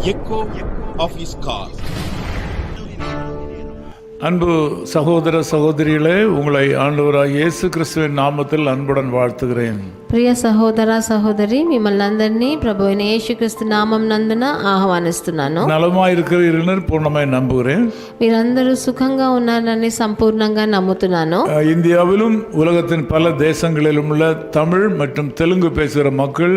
Echo of is call அன்பு சகோதர சகோதரிகளே உங்களை ஆண்டவராக இயேசு கிறிஸ்துவின் நாமத்தில் அன்புடன் வாழ்த்துகிறேன். ప్రియ సహోదర సహోదరి మిమ్మల్ని అందరినీ ప్రభు అయిన యేసుక్రీస్తు నామం నందున ఆహ్వానిస్తున్నాను நலமாயிருக்கிறீர்கள் பூர்ணமாய் நம்புகிறேன் మీరందరూ సుఖంగా ఉన్నారని సంపూర్ణంగా నమ్ముతున్నాను அஹ், இந்தியாவிலும் உலகத்தின் பல தேசங்களிலும் உள்ள தமிழ் மற்றும் தெலுங்கு பேசுகிற மக்கள்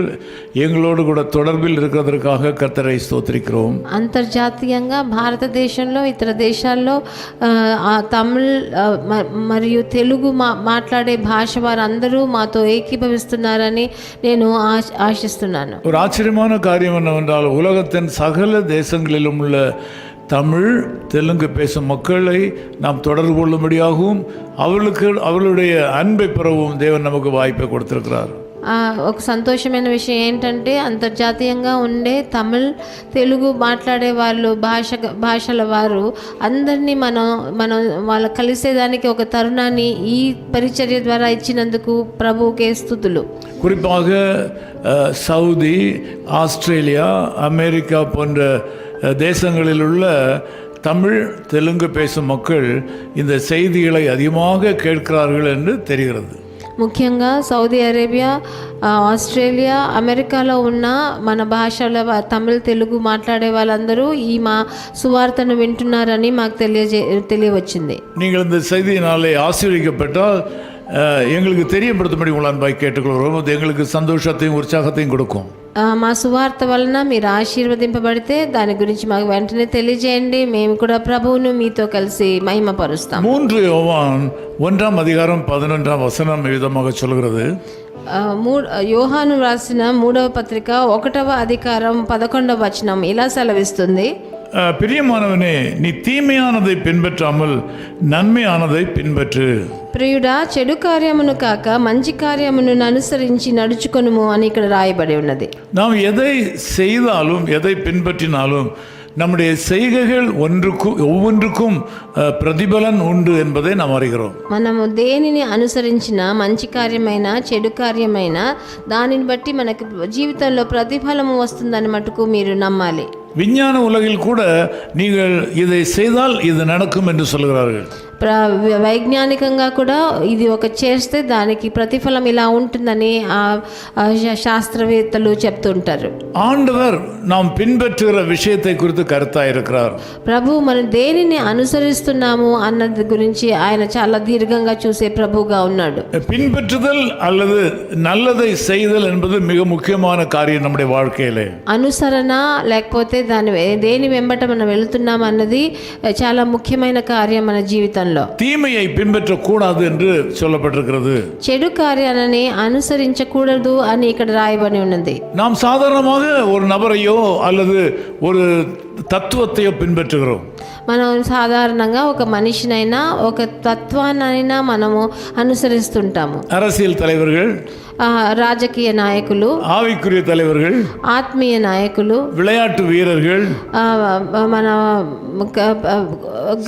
எங்களோடு கூட தொடர்பில் இருக்கிறதற்காக கர்த்தரை ஸ்தோத்திரிக்கிறோம் అంతర్జాతీయంగా భారతదేశంలో ఇతర దేశాల్లో ఆ, ఆ తమిళ్ ఆ, మ- మరియు తెలుగు మా మాట్లాడే భాష వారందరూ మాతో ఏకీభవిస్తున్నారని నేను ఆశ ఆశిస్తున్నాను ஒரு ஆச்சரியமான காரியம் என்னவென்றால் உலகத்தின் சகல தேசங்களிலும் உள்ள தமிழ் தெலுங்கு பேசும் மக்களை நாம் தொடர்பு கொள்ளும்படியாகவும் அவர்களுக்கு அவர்களுடைய அன்பை பெறவும் தேவன் நமக்கு வாய்ப்பை கொடுத்திருக்கிறார் ఆ, ఒక సంతోషమైన విషయం ఏంటంటే అంతర్జాతీయంగా ఉండే తమిళ్ తెలుగు మాట్లాడే వాళ్ళు భాష భాషల వారు అందరినీ మనం మనం వాళ్ళ కలిసేదానికి ఒక తరుణాన్ని ఈ పరిచర్య ద్వారా ఇచ్చినందుకు ప్రభువుకే స్థుతులు குறிப்பாக அஹ், சவுதி ஆஸ்திரேலியா அமெரிக்கா போன்ற அஹ், தேசங்களில் உள்ள தமிழ் தெலுங்கு பேசும் மக்கள் இந்த செய்திகளை அதிகமாக கேட்கிறார்கள் என்று தெரிகிறது ముఖ్యంగా సౌదీ అరేబియా ఆ, ఆస్ట్రేలియా అమెరికాలో ఉన్న మన భాషల వా- తమిళ్ తెలుగు మాట్లాడే వాళ్ళందరూ ఈ మా సువార్తను వింటున్నారని మాకు తెలియజే తెలియవచ్చింది நீங்கள் இந்த செய்தியினாலே ஆசீர்வதிக்கப்பட்டால் அஹ், எங்களுக்கு தெரியப்படுத்தும்படி உங்கள் அன்பாய் கேட்டுக்கொள்கிறோம் அது எங்களுக்கு சந்தோஷத்தையும் உற்சாகத்தையும் கொடுக்கும் ఆ, మా సువార్త వలన మీరు ఆశీర్వదింపబడితే దాని గురించి మాకు వెంటనే తెలియజేయండి మేము కూడా ప్రభువును మీతో కలిసి మహిమపరుస్తాం மூன்று யோவான் ஒன்றாம் அதிகாரம் பதினொன்றாம் வசனம் விதமாக சொல்கிறது ఆ, మూ యోహాను రాసిన మూడవ పత్రిక ఒకటవ అధికారం పదకొండవ వచనం ఇలా సెలవిస్తుంది அஹ், பிரியமானவனே நீ தீமையானதை பின்பற்றாமல் நன்மையானதை பின்பற்று ప్రియుడా చెడు కార్యమును కాక మంచి కార్యమును అనుసరించి నడుచుకొనుము అని ఇక్కడ రాయబడి ఉన్నది நாம் எதை செய்தாலும் எதை பின்பற்றினாலும் நம்முடைய செய்கைகள் ஒன்றுக்கும் ஒவ்வொன்றுக்கும் அஹ், பிரதிபலன் உண்டு என்பதை நாம் அறிகிறோம் మనము దేనిని అనుసరించిన మంచి కార్యమైన చెడు కార్యమైన దానిని బట్టి మనకు జీవితంలో ప్రతిఫలము వస్తుందని మటుకు మీరు నమ్మాలి விஞ்ஞான உலகில் கூட நீங்கள் இதை செய்தால் இது நடக்கும் என்று சொல்கிறார்கள் వైజ్ఞానికంగా కూడా ఇది ఒక చేస్తే దానికి ప్రతిఫలం ఇలా ఉంటుందని ఆ ఆ శా- శాస్త్రవేత్తలు చెప్తుంటారు ஆண்டவர் நாம் பின்பற்றுகிற விஷயத்தை குறித்து கருத்தாக இருக்கிறார் ప్రభు మనం దేనిని అనుసరిస్తున్నాము అన్నది గురించి ఆయన చాలా దీర్ఘంగా చూసే ప్రభువుగా ఉన్నాడు பின்பற்றுதல் அல்லது நல்லதை செய்தல் என்பது மிக முக்கியமான காரியம் நம்முடைய வாழ்க்கையிலே అనుసరణ లేకపోతే దాని వె- దేని వెంబట మనం వెళుతున్నాం అన్నది చాలా ముఖ్యమైన కార్యం మన జీవితంలో தீமையை பின்பற்றக்கூடாது என்று சொல்லப்பட்டிருக்கிறது చెడు కార్యాలని అనుసరించకూడదు అని ఇక్కడ రాయబడి ఉన్నది நாம் சாதாரணமாக ஒரு நபரையோ அல்லது ஒரு தத்துவத்தையோ பின்பற்றுகிறோம் మనం సాధారణంగా ఒక మనిషినైనా ఒక తత్వాన్నైనా మనము అనుసరిస్తుంటాము அரசியல் தலைவர்கள் ఆ, రాజకీయ నాయకులు ஆவிக்குரிய தலைவர்கள் ఆత్మీయ నాయకులు விளையாட்டு வீரர்கள் ఆ, మన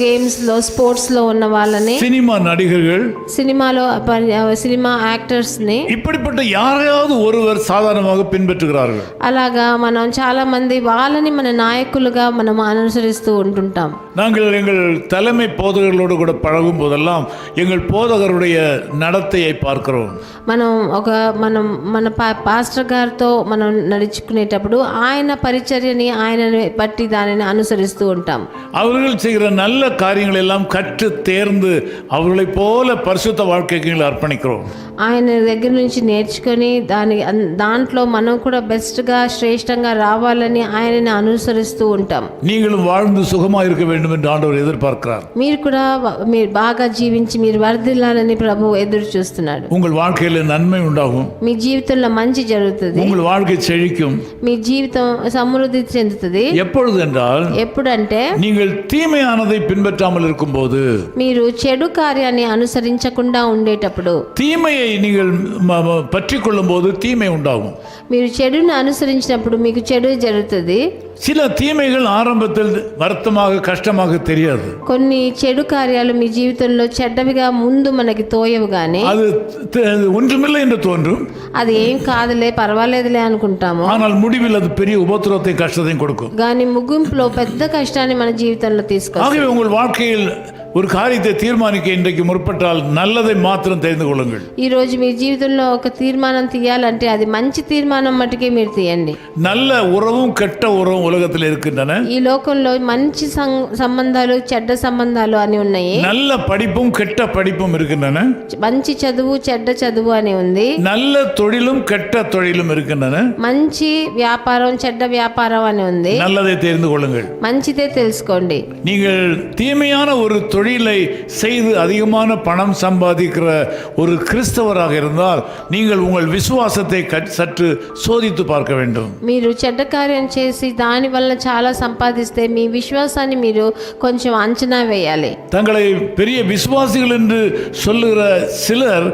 గేమ్స్లో స్పోర్ట్స్లో ఉన్న వాళ్ళని சினிமா நடிகர்கள் సినిమాలో పని- సినిమా యాక్టర్స్ని இப்படிப்பட்ட யாரையாவது ஒருவர் சாதாரணமாக பின்பற்றுகிறார்கள் అలాగా మనం చాలా మంది వాళ్ళని మన నాయకులుగా మనం అనుసరిస్తూ ఉంటుంటాం நாங்கள் எங்கள் தலைமை போதகர்களோடு கூட பழகும் போதெல்லாம் எங்கள் போதகருடைய நடத்தையை பார்க்கிறோம் మనం ఒక మనం మన పా పాస్టర్ గారితో మనం నడుచుకునేటప్పుడు ఆయన పరిచర్యని ఆయనని బట్టి దానిని అనుసరిస్తూ ఉంటాం அவர்கள் செய்கிற நல்ல காரியங்கள் எல்லாம் கற்று தேர்ந்து அவர்களைப் போல பரிசுத்த வாழ்க்கைக்கு எங்களை அர்ப்பணிக்கிறோம் ఆయన దగ్గర నుంచి నేర్చుకొని దాని అన్- దాంట్లో మనం కూడా బెస్ట్గా శ్రేష్టంగా రావాలని ఆయనని అనుసరిస్తూ ఉంటాం நீங்களும் வாழ்ந்து சுகமாக இருக்க வேண்டும் என்று ஆண்டவர் எதிர்பார்க்கிறார் మీరు కూడా వ- మీరు బాగా జీవించి మీరు వర్ధిల్లాలని ప్రభు ఎదురు చూస్తున్నాడు உங்கள் வாழ்க்கையில் நன்மை உண்டாகும் మీ జీవితంలో మంచి జరుగుతుంది உங்கள் வாழ்க்கை செழிக்கும் మీ జీవితం సమృద్ధి చెందుతుంది எப்பொழுது என்றால் ఎప్పుడంటే நீங்கள் தீமையானதை பின்பற்றாமல் இருக்கும்போது మీరు చెడు కార్యాన్ని అనుసరించకుండా ఉండేటప్పుడు தீமையை நீங்கள் ம- ம- பற்றி கொள்ளும்போது தீமை உண்டாகும் మీరు చెడుని అనుసరించినప్పుడు మీకు చెడు జరుగుతుంది சில தீமைகள் ஆரம்பத்தில் வருத்தமாக கஷ்டமாக தெரியாது కొన్ని చెడు కార్యాలు మీ జీవితంలో చెడ్డవిగా ముందు మనకి తోయవు కానీ அது த- ஒன்றுமில்லை என்று தோன்றும் అది ఏం కాదులే పర్వాలేదులే అనుకుంటాము ஆனால் முடிவில் அது பெரிய உபத்திரத்தை கஷ்டத்தையும் கொடுக்கும் కానీ ముగింపులో పెద్ద కష్టాన్ని మన జీవితంలో తీసుకో ஆகவே உங்கள் வாழ்க்கையில் ஒரு காரியத்தை தீர்மானிக்க இன்றைக்கு முற்பட்டால் நல்லதை மாத்திரம் தெரிந்து கொள்ளுங்கள் ఈ రోజు మీ జీవితంలో ఒక తీర్మానం తీయాలంటే అది మంచి తీర్మానం మటుకే మీరు తీయండి நல்ல உறவும் கெட்ட உறவும் உலகத்தில் இருக்கின்றன ఈ లోకంలో మంచి సం- సంబంధాలు చెడ్డ సంబంధాలు అని ఉన్నాయి நல்ல படிப்பும் கெட்ட படிப்பும் இருக்கின்றன మంచి చదువు చెడ్డ చదువు అని ఉంది நல்ல தொழிலும் கெட்ட தொழிலும் இருக்கின்றன మంచి వ్యాపారం చెడ్డ వ్యాపారం అని ఉంది நல்லதை தெரிந்து கொள்ளுங்கள் మంచిదే తెలుసుకోండి நீங்கள் தீமையான ஒரு தொழிலை செய்து அதிகமான பணம் சம்பாதிக்கிற ஒரு கிறிஸ்தவராக இருந்தால் நீங்கள் உங்கள் விசுவாசத்தை கட்- சற்று சோதித்து பார்க்க வேண்டும் మీరు చెడ్డ కార్యం చేసి దాని వల్ల చాలా సంపాదిస్తే మీ విశ్వాసాన్ని మీరు కొంచెం అంచనా వేయాలి தங்களை பெரிய விசுவாசிகள் என்று சொல்லுகிற சிலர்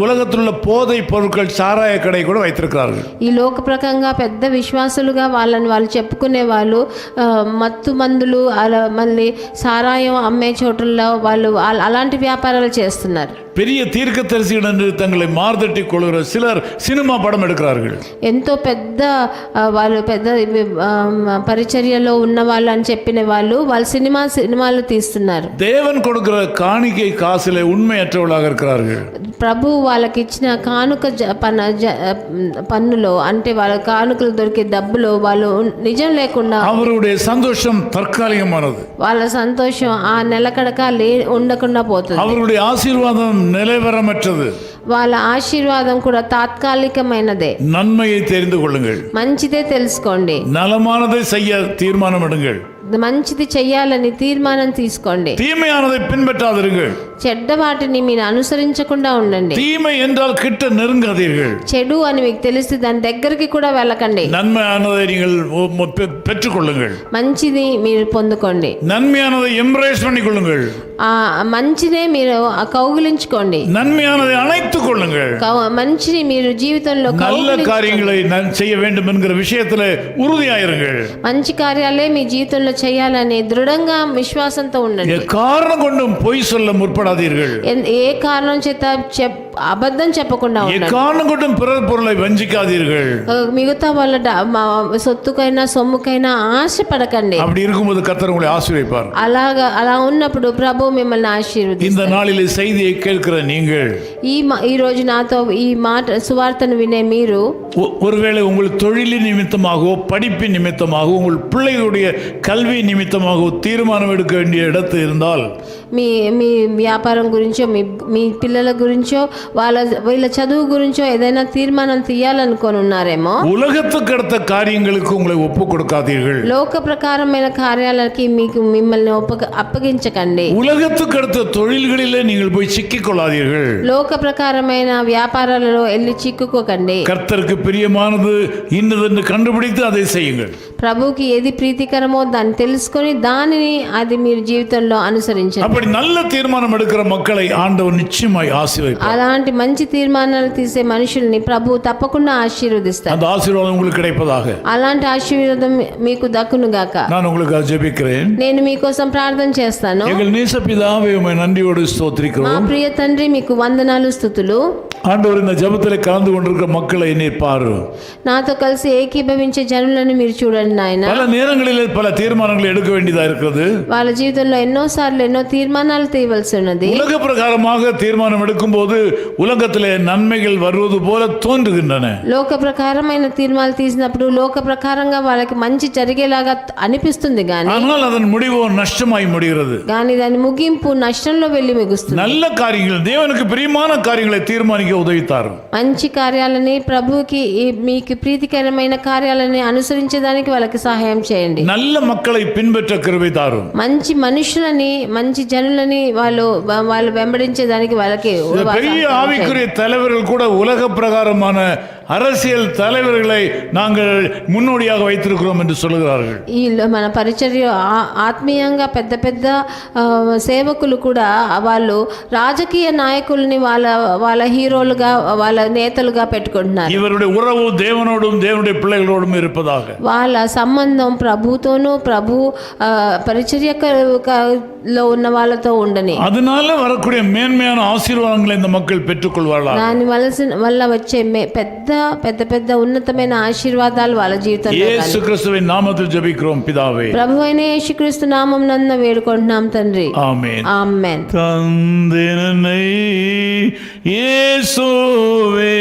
உலகத்தில் உள்ள போதை பொருட்கள் சாராய கடை கூட வைத்திருக்கிறார்கள் ఈ లోక ప్రకంగా పెద్ద విశ్వాసులుగా వాళ్ళని వాళ్ళు చెప్పుకునే వాళ్ళు ఆ, మత్తు మందులు అలా మళ్ళీ సారాయం అమ్మే చోటుల్లో వాళ్ళు అలాంటి వ్యాపారాలు చేస్తున్నారు. பெரிய தீர்க்கதரிசிகள் என்று தங்களை மார்தட்டி கொள்கிற சிலர் சினிமா படம் எடுக்கிறார்கள் ఎంతో పెద్ద ఆ, వాళ్ళు పెద్ద ఆ, పరిచర్యలో ఉన్న వాళ్ళు అని చెప్పిన వాళ్ళు వాళ్ళు సినిమా సినిమాలు తీస్తున్నారు தேவன் கொடுக்கிற காணிக்கை காசிலே உண்மையற்றவர்களாக இருக்கிறார்கள் ప్రభు వాళ్ళకి ఇచ్చిన కానుక జ- పన జ- పన్నులో అంటే వాళ్ళ కానుకలు దొరికే డబ్బులో వాళ్ళు ఉన్- నిజం లేకుండా அவருடைய சந்தோஷம் தற்காலிகமானது వాళ్ళ సంతోషం ఆ నెలకడక లే ఉండకుండా పోతుంది அவருடைய ஆசீர்வாதம் நிலைவரமற்றது వాళ్ళ ఆశీర్వాదం కూడా తాత్కాలికమైనదే நன்மையை தெரிந்து கொள்ளுங்கள் మంచిదే తెలుసుకోండి நலமானதை செய்ய தீர்மானம் எடுங்கள் మంచిది చెయ్యాలని తీర్మానం తీసుకోండి தீமையானதை பின்பற்றாதிருங்கள் చెడ్డ వాటిని మీరు అనుసరించకుండా ఉండండి தீமை என்றால் கிட்ட நெருங்காதீர்கள் చెడు అని మీకు తెలిసి దాని దగ్గరికి కూడా వెళ్ళకండి நன்மையானதை நீங்கள் ஒ- மொ- பெ- பெற்றுக்கொள்ளுங்கள் మంచిది మీరు పొందుకోండి நன்மையானதை எம்ப்ரேஸ் பண்ணிக்கொள்ளுங்கள் ఆ మంచినే మీరు కౌగిలించుకోండి நன்மையானதை அணைத்துக் கொள்ளுங்கள் కౌ- మంచిని మీరు జీవితంలో நல்ல కౌగిలించుకోండి. காரியங்களை நான் செய்ய வேண்டும் என்கிற விஷயத்தில் உறுதியாயிருங்கள் మంచి కార్యాలే మీ జీవితంలో చేయాలనే దృఢంగా విశ్వాసంతో ఉండండి ఏ కారణం కొండం పొయ్యి సొల్ల ముర్పడాదీర్గల్ ఏ కారణం చేత అబద్ధం చెప్పకుండా ఉండండి எக்காரணம் கொண்டும் பிறர் பொருளை வஞ்சிக்காதீர்கள் ఆ, మిగతా వాళ్ళ డ- మా- సొత్తుకైనా సొమ్ముకైనా ఆశపడకండి அப்படி இருக்கும்போது கர்த்தர் உங்களை ஆசீர்வதிப்பார் అలాగా అలా ఉన్నప్పుడు ప్రభు మిమ్మల్ని ఆశీర్వది இந்த நாளில் செய்தியை கேட்கிற நீங்கள் ఈ మా- ఈ రోజు నాతో ఈ మాట సువార్తను వినే మీరు ஒ- ஒருவேளை உங்கள் தொழிலின் நிமித்தமாகவோ படிப்பின் நிமித்தமாகவோ உங்கள் பிள்ளைகளுடைய கல்வி நிமித்தமாகவோ தீர்மானம் எடுக்க வேண்டிய இடத்து இருந்தால் మీ మీ వ్యాపారం గురించో మీ మీ పిల్లల గురించో వాళ్ళ వీళ్ళ చదువు గురించో ఏదైనా తీర్మానం తీయాలనుకొని ఉన్నారేమో உலகத்துக்கு அடுத்த காரியங்களுக்கு உங்களை ஒப்பு கொடுக்காதீர்கள் లోక ప్రకారమైన కార్యాలకి మీకు మిమ్మల్ని ఒప్ప అప్పగించకండి உலகத்துக்கு அடுத்த தொழில்களிலே நீங்கள் போய் சிக்கிக் கொள்ளாதீர்கள் లోక ప్రకారమైన వ్యాపారాలలో వెళ్ళి చిక్కుకోకండి கர்த்தருக்கு பிரியமானது இன்னதென்று கண்டுபிடித்து அதை செய்யுங்கள் ప్రభుకి ఏది ప్రీతికరమో దాన్ని తెలుసుకొని దానిని అది మీరు జీవితంలో అనుసరించండి அப்படி நல்ல தீர்மானம் எடுக்கிற மக்களை ஆண்டவர் நிச்சயமாய் ஆசீர்வதிப்பார் అలాంటి మంచి తీర్మానాలు తీసే మనుషుల్ని ప్రభు తప్పకుండా ఆశీర్వదిస్తారు அந்த ஆசீர்வாதம் உங்களுக்கு கிடைப்பதாக అలాంటి ఆశీర్వాదం మీకు దక్కునుగాక நான் உங்களுக்கு ஜெபிக்கிறேன் నేను మీకోసం ప్రార్థన చేస్తాను எங்கள் நேசப்பிதாவே உமை நன்றியோடு మా ஸ்தோத்திரிக்கிறோம் ప్రియ తండ్రి మీకు వందనాలు స్థుతులు ஆண்டவர் இந்த ஜெபத்தில் கலந்து கொண்டிருக்கிற மக்களை நீர் பாரு నాతో కలిసి ఏకీభవించే జనులను మీరు చూడండి నాయన பல நேரங்களில் பல தீர்மானங்களை எடுக்க வேண்டியதா இருக்கிறது వాళ్ళ జీవితంలో ఎన్నో సార్లు ఎన్నో తీర్మానాలు తీయవలసి ఉన్నది உலக பிரகாரமாக தீர்மானம் எடுக்கும்போது உலகத்திலே நன்மைகள் வருவது போல தோன்றுகின்றன లోక ప్రకారమైన తీర్మానాలు తీసినప్పుడు లోక ప్రకారంగా వాళ్ళకి మంచి జరిగేలాగా అనిపిస్తుంది గాని ஆனால் அதன் முடிவோ நஷ்டமாய் முடிகிறது కానీ దాని ముగింపు నష్టంలో వెళ్ళి మిగుస్తుంది நல்ல காரியங்கள் தேவனுக்கு பிரியமான காரியங்களை தீர்மானிக்க உதவித்தார் మంచి కార్యాలని ప్రభువుకి ఈ- మీకు ప్రీతికరమైన కార్యాలని అనుసరించేదానికి వాళ్ళకి సహాయం చేయండి நல்ல மக்களை பின்பற்ற கிருபை தாரும் మంచి మనుషులని మంచి జనులని వాళ్ళు వాళ్ళు వెంబడించేదానికి వాళ్ళకి இந்த பெரிய ஆவிக்குரிய தலைவர்கள் கூட உலக பிரகாரமான அரசியல் தலைவர்களை நாங்கள் முன்னோடியாக வைத்திருக்கிறோம் என்று சொல்கிறார்கள் ఈ మన పరిచర్య ఆ- ఆత్మీయంగా పెద్ద పెద్ద ఆ, సేవకులు కూడా వాళ్ళు రాజకీయ నాయకుల్ని వాళ్ళ వాళ్ళ హీరోలుగా వాళ్ళ నేతలుగా పెట్టుకుంటున్నారు இவருடைய உறவு தேவனோடும் தேவனுடைய பிள்ளைகளோடும் இருப்பதாக వాళ్ళ సంబంధం ప్రభుతోనూ ప్రభు ఆ, పరిచర్యలో ఉన్న వాళ్ళతో ఉండని அதனால வரக்கூடிய மேன்மையான ஆசீர்வாதங்களை இந்த மக்கள் பெற்றுக்கொள்வார்களா దాని వలసిన వల్ల వచ్చే మే- పెద్ద పెద్ద పెద్ద ఉన్నతమైన ఆశీర్వాదాలు వాళ్ళ జీవితంలో యేసుక్రీస్తువిన్ నామములో జపిక్రోం పితావే. ప్రభువైన యేసుక్రీస్తు నామమున వేడుకుంటున్నాం తండ్రి. ఆమేన్. ఆమేన్. తందెనై యేసువే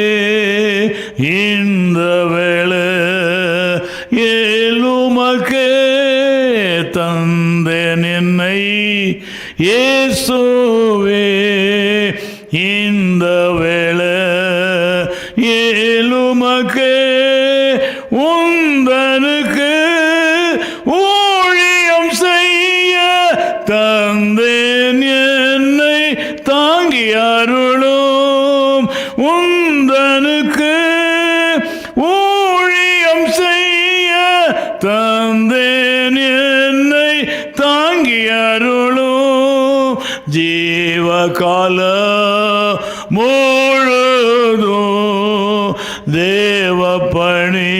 தேவ பணி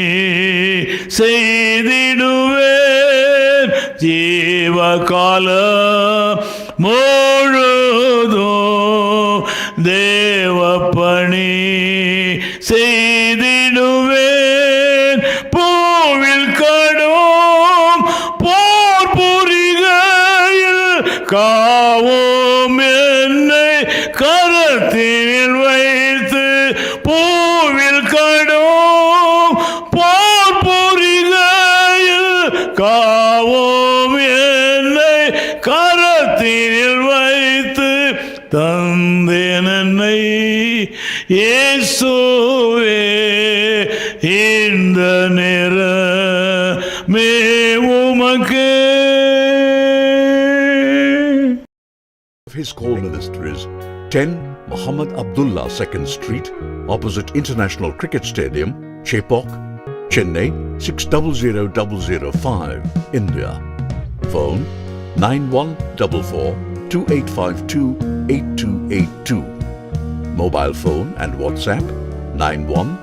செய்திடுவேன். ஜீவகால முழுதோ தேவ பணி செய்திடுவேன். பூவில் கடும் போர் புரிகையில் காவோம் என்னை கரத்தில் வை இந்த நேர மே உமக்கே of his call ministries 10 Muhammad Abdullah 2nd Street, opposite International Cricket Stadium, Chepok, Chennai 600005, India. Phone 9144 2852 8282. Mobile phone and WhatsApp 91